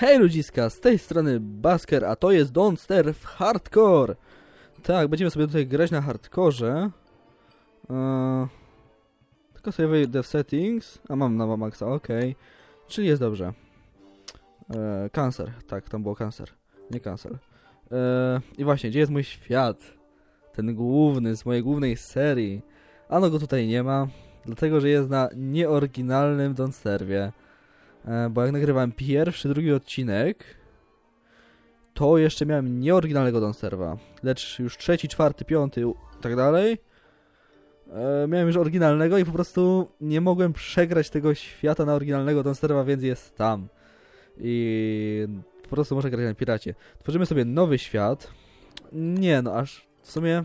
Hej ludziska, z tej strony Basker, a to jest Don't w Hardcore. Tak, będziemy sobie tutaj grać na hardkorze. Eee, tylko sobie wejdę w settings. A mam na maxa, okej. Czyli jest dobrze. Eee, cancer, tak, tam było cancer. Nie cancel. Eee, I właśnie, gdzie jest mój świat? Ten główny, z mojej głównej serii. Ano go tutaj nie ma, dlatego że jest na nieoryginalnym Don't Serwie. E, bo jak nagrywałem pierwszy, drugi odcinek, to jeszcze miałem nieoryginalnego Don't Serva. Lecz już trzeci, czwarty, piąty i tak dalej, e, miałem już oryginalnego i po prostu nie mogłem przegrać tego świata na oryginalnego Don't Serva, więc jest tam. I po prostu muszę grać na piracie. Tworzymy sobie nowy świat. Nie no, aż w sumie...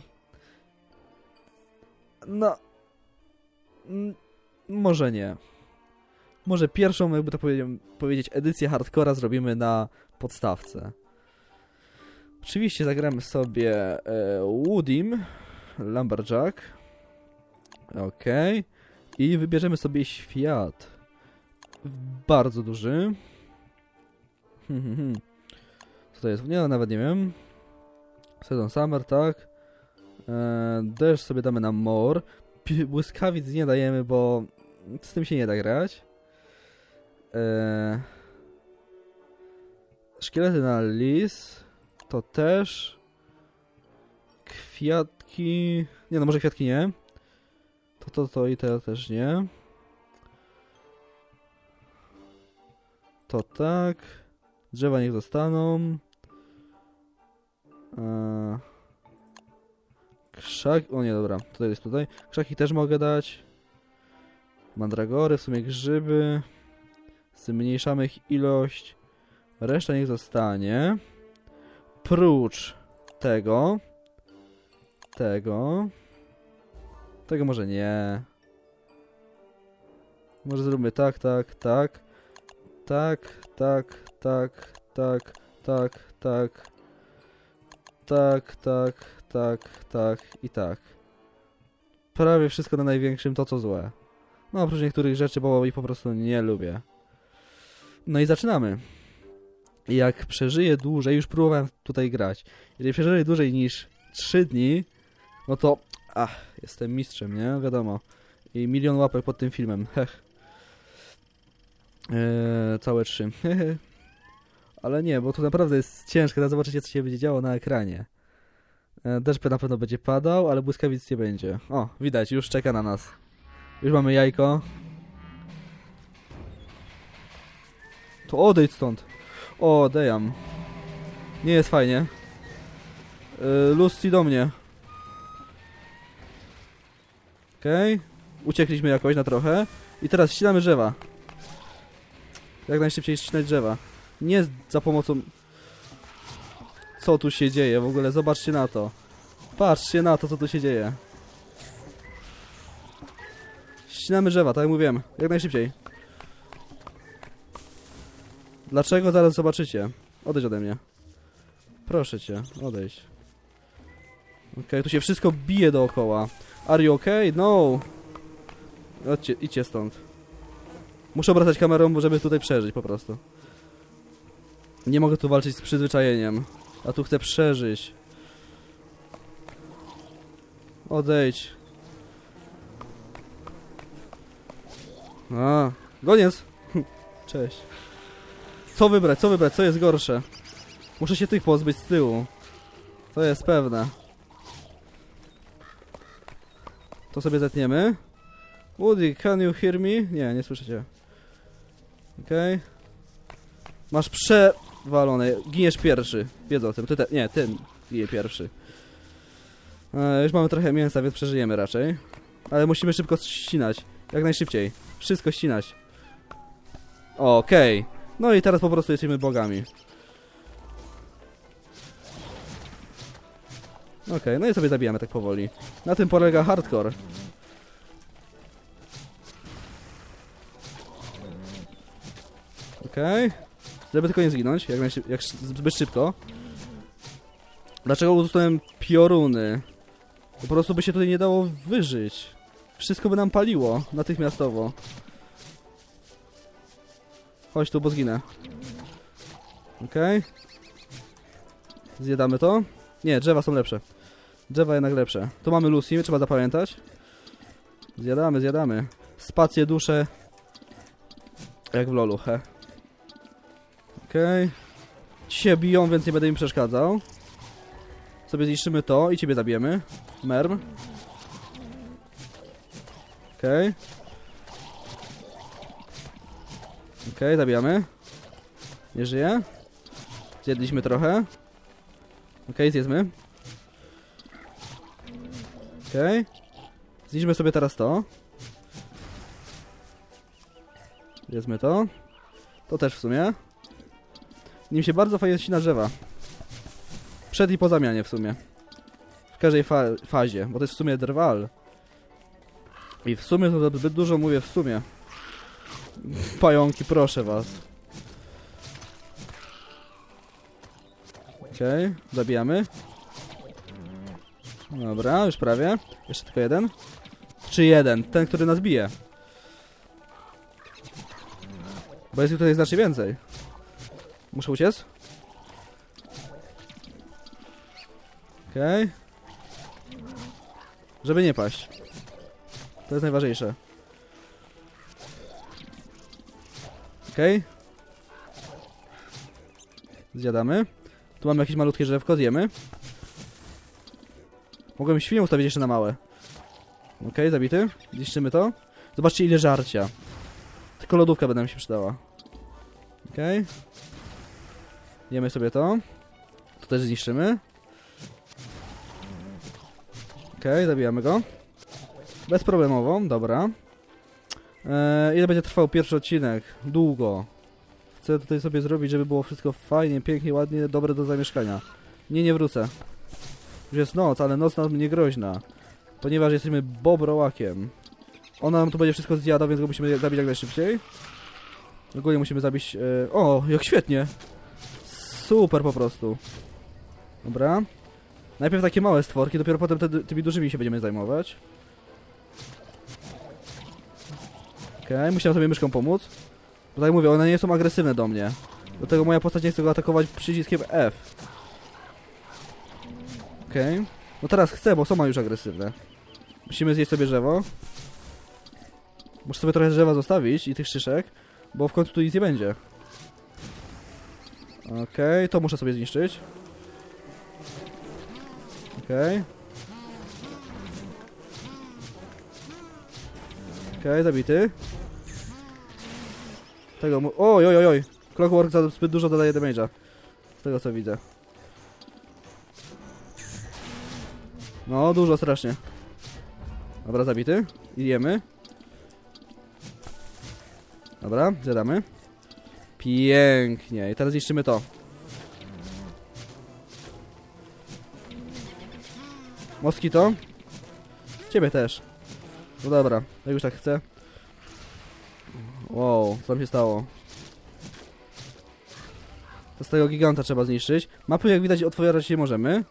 No... Może nie. Może pierwszą, jakby to powiedzieć, edycję hardcora zrobimy na podstawce. Oczywiście zagramy sobie e, Woodim, Lumberjack. Okej. I wybierzemy sobie świat. Bardzo duży. Hmm, hmm, hmm. Co to jest? Nie, no, nawet nie wiem. Sezon Summer, tak. E, deszcz sobie damy na More. Pi- Błyskawic nie dajemy, bo z tym się nie da grać. Eee, szkielety na lis. To też. Kwiatki. Nie no, może kwiatki nie. To, to, to i to też nie. To tak. Drzewa niech zostaną. Eee, krzak. O nie, dobra. Tutaj jest tutaj. Krzaki też mogę dać. Mandragory, w sumie grzyby. Zmniejszamy ich ilość. Reszta niech zostanie. Prócz tego. Tego. Tego może nie. Może zróbmy tak, tak, tak. Tak, tak, tak, tak, tak, tak. Tak, tak, tak, tak i tak. Prawie wszystko na największym to co złe. No oprócz niektórych rzeczy, bo ich po prostu nie lubię. No i zaczynamy. Jak przeżyję dłużej, już próbowałem tutaj grać. Jeżeli przeżyję dłużej niż 3 dni, no to. Ach, jestem mistrzem, nie? Wiadomo. I milion łapek pod tym filmem. Hech. Eee, całe trzy. Ale nie, bo to naprawdę jest ciężkie. Teraz zobaczycie, co się będzie działo na ekranie. Eee, deszcz na pewno będzie padał, ale błyskawic nie będzie. O, widać, już czeka na nas. Już mamy jajko. To odejdź stąd. O, dejam. Nie jest fajnie. Yy, Lucy do mnie. Okej. Uciekliśmy jakoś na trochę. I teraz ścinamy drzewa. Jak najszybciej ścinać drzewa. Nie za pomocą... Co tu się dzieje w ogóle? Zobaczcie na to. Patrzcie na to, co tu się dzieje. Ścinamy drzewa, tak jak mówiłem. Jak najszybciej. Dlaczego? Zaraz zobaczycie. Odejdź ode mnie. Proszę cię, odejdź. Okej, tu się wszystko bije dookoła. Are you okay? No. Chodźcie, idźcie stąd. Muszę obracać kamerą, żeby tutaj przeżyć po prostu. Nie mogę tu walczyć z przyzwyczajeniem. A tu chcę przeżyć. Odejdź. A, goniec. Cześć. Co wybrać, co wybrać, co jest gorsze? Muszę się tych pozbyć z tyłu. To jest pewne. To sobie zetniemy. Woody, can you hear me? Nie, nie słyszycie. Okej. Masz przewalone. Giniesz pierwszy. Wiedzą o tym. Ty te... Nie, ten ginie pierwszy. E, już mamy trochę mięsa, więc przeżyjemy raczej. Ale musimy szybko ścinać. Jak najszybciej. Wszystko ścinać. Okej. No i teraz po prostu jesteśmy bogami. Okej, no i sobie zabijamy tak powoli. Na tym polega hardcore. Okej. Żeby tylko nie zginąć, jak, jak zbyt szybko. Dlaczego usunąłem pioruny? Po prostu by się tutaj nie dało wyżyć. Wszystko by nam paliło natychmiastowo. Chodź tu, bo zginę. Okej. Zjadamy to. Nie, drzewa są lepsze. Drzewa jednak lepsze. Tu mamy Lucy, trzeba zapamiętać. Zjadamy, zjadamy. Spacje, dusze. Jak w lolu, he. Okej. Ci się biją, więc nie będę im przeszkadzał. Sobie zniszczymy to i ciebie zabijemy. Merm. Okej. Okej, zabijamy. Nie żyje. Zjedliśmy trochę. Okej, zjedzmy. Okej. Zniszczmy sobie teraz to. Zjedzmy to. To też w sumie. Nim się bardzo fajnie ścina drzewa. Przed i po zamianie w sumie. W każdej fa fazie, bo to jest w sumie drwal. I w sumie to zbyt dużo mówię w sumie. Pająki, proszę was. Okej, zabijamy. Dobra, już prawie. Jeszcze tylko jeden. Czy jeden? Ten, który nas bije. Bo jest ich tutaj znacznie więcej. Muszę uciec. Okej. Żeby nie paść. To jest najważniejsze. Okej. Zjadamy. Tu mamy jakieś malutkie drzewko, zjemy. Mogłem świnię ustawić jeszcze na małe. Okej, zabity. Zniszczymy to. Zobaczcie ile żarcia. Tylko lodówka będę mi się przydała. Okej. Jemy sobie to. To też zniszczymy. Okej, zabijamy go. Bezproblemowo, dobra. Eee, ile będzie trwał pierwszy odcinek? Długo. Chcę tutaj sobie zrobić, żeby było wszystko fajnie, pięknie, ładnie, dobre do zamieszkania. Nie, nie wrócę. Już jest noc, ale noc nam nie groźna. Ponieważ jesteśmy bobrołakiem. Ona nam tu będzie wszystko zjadał, więc go musimy zabić jak najszybciej. Ogólnie musimy zabić... E... O, jak świetnie! Super po prostu. Dobra. Najpierw takie małe stworki, dopiero potem te, tymi dużymi się będziemy zajmować. Okej, musiałem sobie myszką pomóc. Bo tak mówię, one nie są agresywne do mnie. Dlatego moja postać nie chce go atakować przyciskiem F. Okej. No teraz chcę, bo są już agresywne. Musimy zjeść sobie drzewo. Muszę sobie trochę drzewa zostawić i tych szyszek, bo w końcu tu nic nie będzie. Okej, to muszę sobie zniszczyć. Okej. Okej, zabity. Tego mu... Oj, oj, oj. Clockwork za zbyt dużo dodaje damage'a. Z tego co widzę. No, dużo strasznie. Dobra, zabity. I jemy. Dobra, zjadamy. Pięknie. I teraz zniszczymy to. Moskito. Ciebie też. No dobra, jak już tak chcę. Wow, co tam się stało? To z tego giganta trzeba zniszczyć. Mapy jak widać otwierać nie możemy.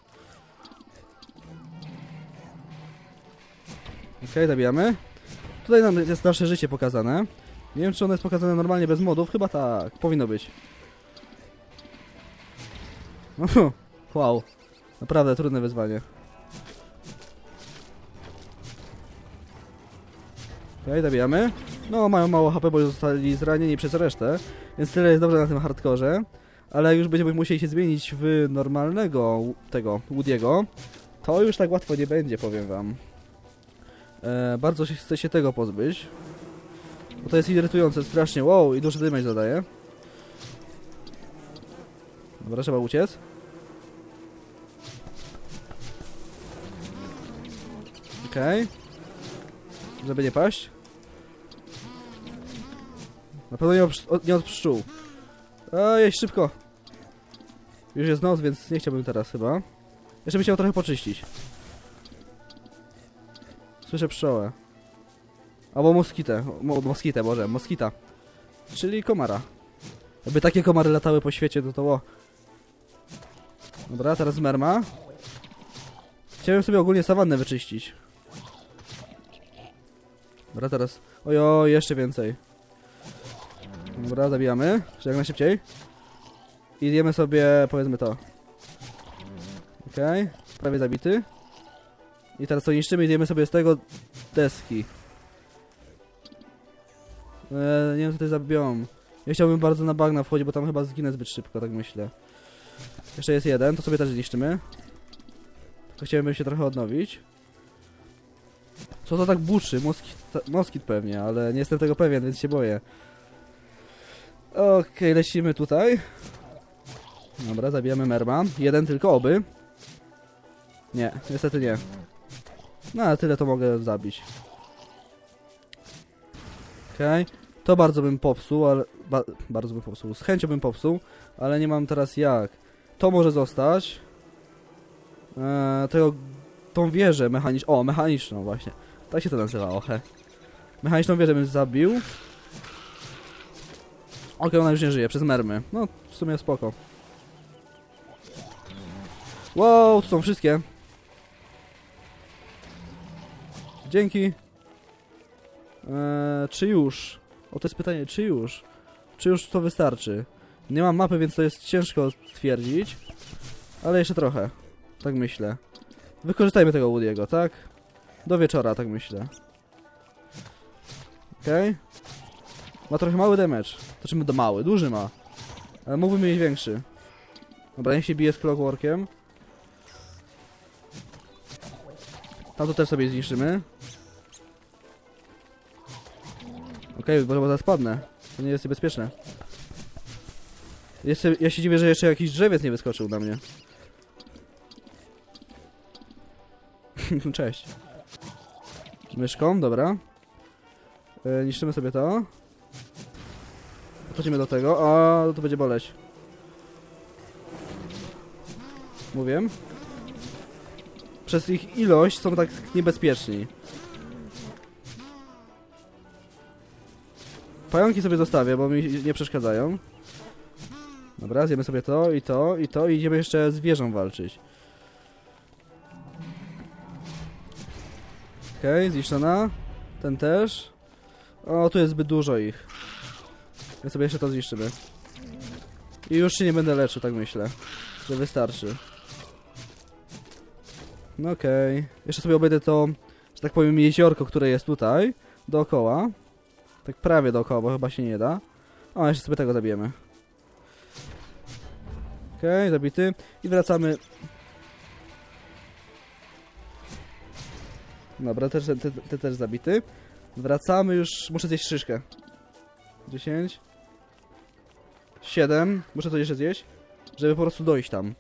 Okej, zabijamy. Tutaj nam jest nasze życie pokazane. Nie wiem, czy ono jest pokazane normalnie bez modów. Chyba tak. Powinno być. wow. Naprawdę trudne wyzwanie. Okej, zabijamy. No, mają mało HP, bo zostali zranieni przez resztę. Więc tyle jest dobrze na tym hardkorze. Ale już będziemy musieli się zmienić w normalnego tego Woody'ego, to już tak łatwo nie będzie, powiem wam. E, bardzo się chce się tego pozbyć. Bo to jest irytujące strasznie. Wow, i duży damage zadaje. Dobra, trzeba uciec. Okej. Okay. Żeby nie paść. Na pewno nie od, nie od pszczół. Szybko. Już jest noc, więc nie chciałbym teraz chyba. Jeszcze bym chciał trochę poczyścić. Słyszę pszczołę. Albo moskitę. Mo moskitę, Boże, moskita. Czyli komara. Jakby takie komary latały po świecie, to to o. Dobra, teraz merma. Chciałem sobie ogólnie sawannę wyczyścić. Dobra, teraz... Ojo, jeszcze więcej. Dobra, zabijamy. Czy jak najszybciej. I zjemy sobie, powiedzmy to. Okej, prawie zabity. I teraz to niszczymy i zjemy sobie z tego deski. Eee, nie wiem co tutaj zabiją. Ja chciałbym bardzo na bagna wchodzić, bo tam chyba zginę zbyt szybko, tak myślę. Jeszcze jest jeden, to sobie też zniszczymy. Tylko chciałbym się trochę odnowić. Co to tak buczy? Moskit, moskit pewnie, ale nie jestem tego pewien, więc się boję. Okej, lecimy tutaj. Dobra, zabijamy merma. Jeden tylko, oby. Nie, niestety nie. No, ale tyle to mogę zabić. Okej. To bardzo bym popsuł, ale... Ba bardzo bym popsuł. Z chęcią bym popsuł, ale nie mam teraz jak. To może zostać. Eee, tego... Tą wieżę mechaniczną... O, mechaniczną właśnie. Tak się to nazywało, he. Mechaniczną wieżę bym zabił. Okej, ona już nie żyje, przez mermy. No, w sumie spoko. Wow, są wszystkie. Dzięki. Eee, czy już? O, to jest pytanie, czy już? Czy już to wystarczy? Nie mam mapy, więc to jest ciężko stwierdzić. Ale jeszcze trochę. Tak myślę. Wykorzystajmy tego Woody'ego, tak? Do wieczora, tak myślę. Okej. Ma trochę mały damage. Czym do mały? Duży ma. Ale mógłby mieć większy. Dobra, niech się bije z Clockworkiem. Tam to też sobie zniszczymy. Okej, okay, bo bo zaraz padnę. To nie jest niebezpieczne. Jeszcze, ja się dziwię, że jeszcze jakiś drzewiec nie wyskoczył na mnie. Cześć. Myszką, dobra. E, niszczymy sobie to. Przechodzimy do tego. A to będzie boleć. Mówię. Przez ich ilość są tak niebezpieczni. Pająki sobie zostawię, bo mi nie przeszkadzają. Dobra, zjemy sobie to i to i to i idziemy jeszcze z wieżą walczyć. Okej, okay, zniszczona. Ten też. O, tu jest zbyt dużo ich. Ja sobie jeszcze to zniszczymy. I już się nie będę leczył, tak myślę. Że wystarczy. No okej. Okay. Jeszcze sobie obejdę to, że tak powiem, jeziorko, które jest tutaj. Dookoła. Tak prawie dookoła, bo chyba się nie da. O, jeszcze sobie tego zabijemy. Okej, okay, zabity. I wracamy. Dobra, też, ty, ty też zabity. Wracamy już. Muszę zjeść szyszkę. 10. 7. Muszę to jeszcze zjeść. Żeby po prostu dojść tam.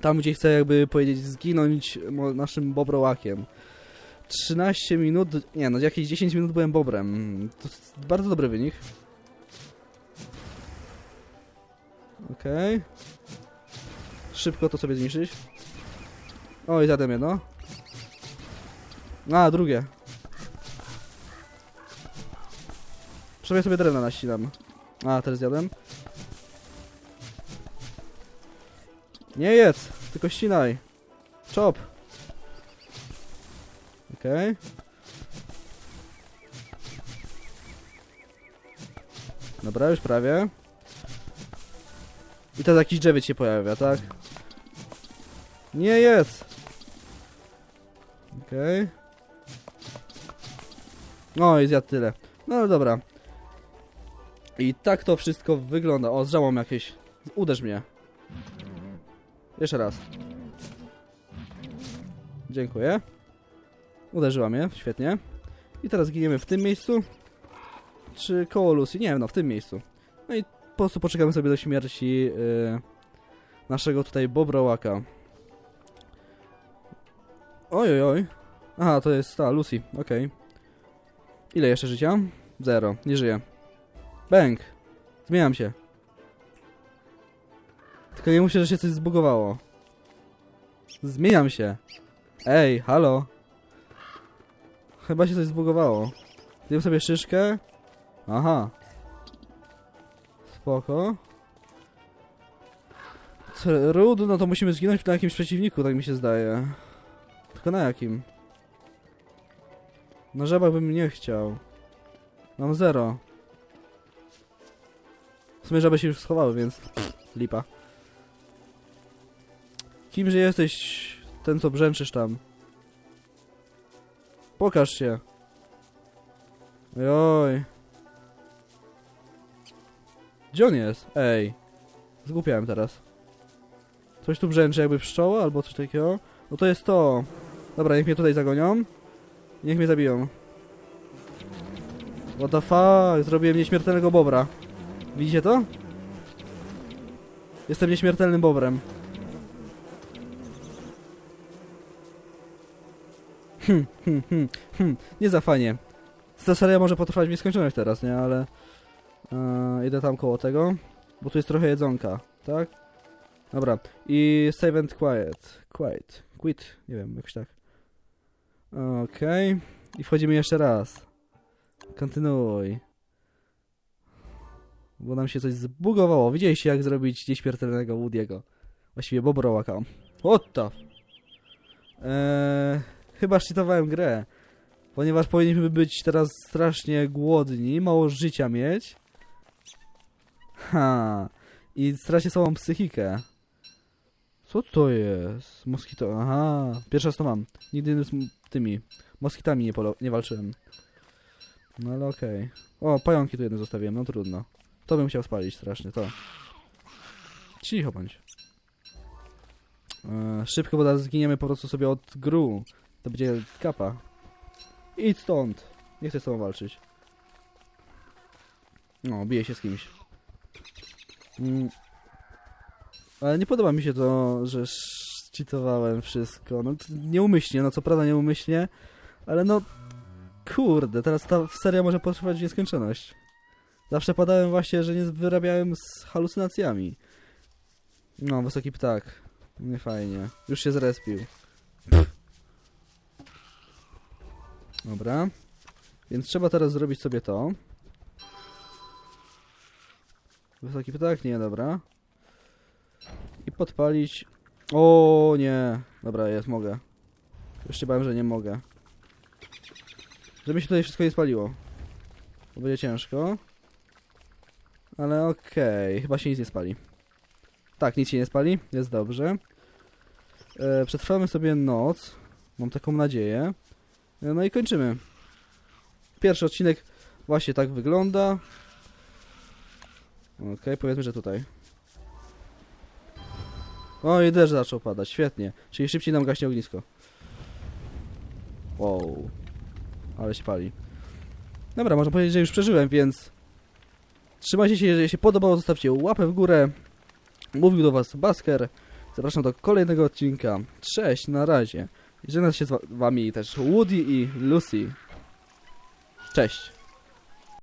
Tam, gdzie chcę jakby powiedzieć zginąć naszym bobrołakiem. 13 minut, nie no, jakieś 10 minut byłem bobrem. To bardzo dobry wynik. Okej. Okay. Szybko to sobie zniszczyć. Oj, zjadłem jedno. A, drugie. Przynajmniej sobie drewna naścinam. A, teraz zjadłem. Nie jedz, tylko ścinaj. Chop. Okej. Okay. Dobra, już prawie. I teraz jakiś drzewiec się pojawia, tak? Nie jedz! Okej. Okay. No i zjadł tyle. No dobra. I tak to wszystko wygląda. O, zżałam jakieś. Uderz mnie. Jeszcze raz. Dziękuję. Uderzyła mnie, świetnie. I teraz giniemy w tym miejscu. Czy koło Lucy? Nie wiem, no w tym miejscu. No i po prostu poczekamy sobie do śmierci yy, naszego tutaj Bobrołaka. Oj, oj, oj. Aha, to jest ta, Lucy, okej. Okay. Ile jeszcze życia? Zero, nie żyje. Bęk. Zmieniam się. Tylko nie muszę, że się coś zbugowało. Zmieniam się. Ej, halo. Chyba się coś zbugowało. Zjem sobie szyszkę. Aha. Spoko. Rud, no to musimy zginąć na jakimś przeciwniku, tak mi się zdaje. Tylko na jakim? Na żabach bym nie chciał. Mam zero. W sumie żaby się już schowały, więc... lipa. Kimże jesteś, ten co brzęczysz tam? Pokaż się. Oj. Gdzie on jest? Ej. Zgłupiałem teraz. Coś tu brzęczy jakby pszczoła albo coś takiego. No to jest to. Dobra, niech mnie tutaj zagonią. Niech mnie zabiją. What the fuck? Zrobiłem nieśmiertelnego bobra. Widzicie to? Jestem nieśmiertelnym bobrem. Hmm, hmm, hmm, hmm. Nie za fajnie. Ta seria może potrwać w nieskończoność teraz, nie? Ale... Yy, idę tam koło tego. Bo tu jest trochę jedzonka, tak? Dobra. I save and quiet. Quiet. Quit. Nie wiem, jakoś tak. Okej. I wchodzimy jeszcze raz. Kontynuuj. Bo nam się coś zbugowało. Widzieliście jak zrobić nieśmiertelnego Woody'ego. Właściwie Bobrołaka. What the... Eee, chyba szczytowałem grę. Ponieważ powinniśmy być teraz strasznie głodni, mało życia mieć. Ha. I strasznie słabą psychikę. Co to jest? Moskito. Aha. Pierwszy raz to mam. Nigdy z tymi moskitami nie, nie walczyłem. No ale okej. O, pająki tu jedno zostawiłem, no trudno. To bym chciał spalić strasznie, to. Cicho bądź. E, szybko, bo teraz zginiemy po prostu sobie od gru. To będzie kapa. Idź stąd. Nie chcę z tobą walczyć. No, biję się z kimś. Mm. Ale nie podoba mi się to, że cheatowałem wszystko. No, nieumyślnie, no co prawda nieumyślnie, ale no... Kurde, teraz ta seria może potrwać w nieskończoność. Zawsze padałem właśnie, że nie wyrabiałem z halucynacjami. No, wysoki ptak. Nie fajnie. Już się zrespił. Dobra. Więc trzeba teraz zrobić sobie to. Wysoki ptak? Nie, dobra. I podpalić... O nie. Dobra, jest, mogę. Już się bałem, że nie mogę. Żeby się tutaj wszystko nie spaliło. To będzie ciężko. Ale okej, chyba się nic nie spali. Tak, nic się nie spali, jest dobrze. E, przetrwamy sobie noc. Mam taką nadzieję. E, no i kończymy. Pierwszy odcinek właśnie tak wygląda. Okej, powiedzmy, że tutaj. O, i deszcz zaczął padać, świetnie. Czyli szybciej nam gaśnie ognisko. Wow. Ale się pali. Dobra, można powiedzieć, że już przeżyłem, więc... Trzymajcie się, jeżeli się podobało, zostawcie łapę w górę. Mówił do was Basker. Zapraszam do kolejnego odcinka. Cześć, na razie. Żegnam się z wa- wami też Woody i Lucy. Cześć.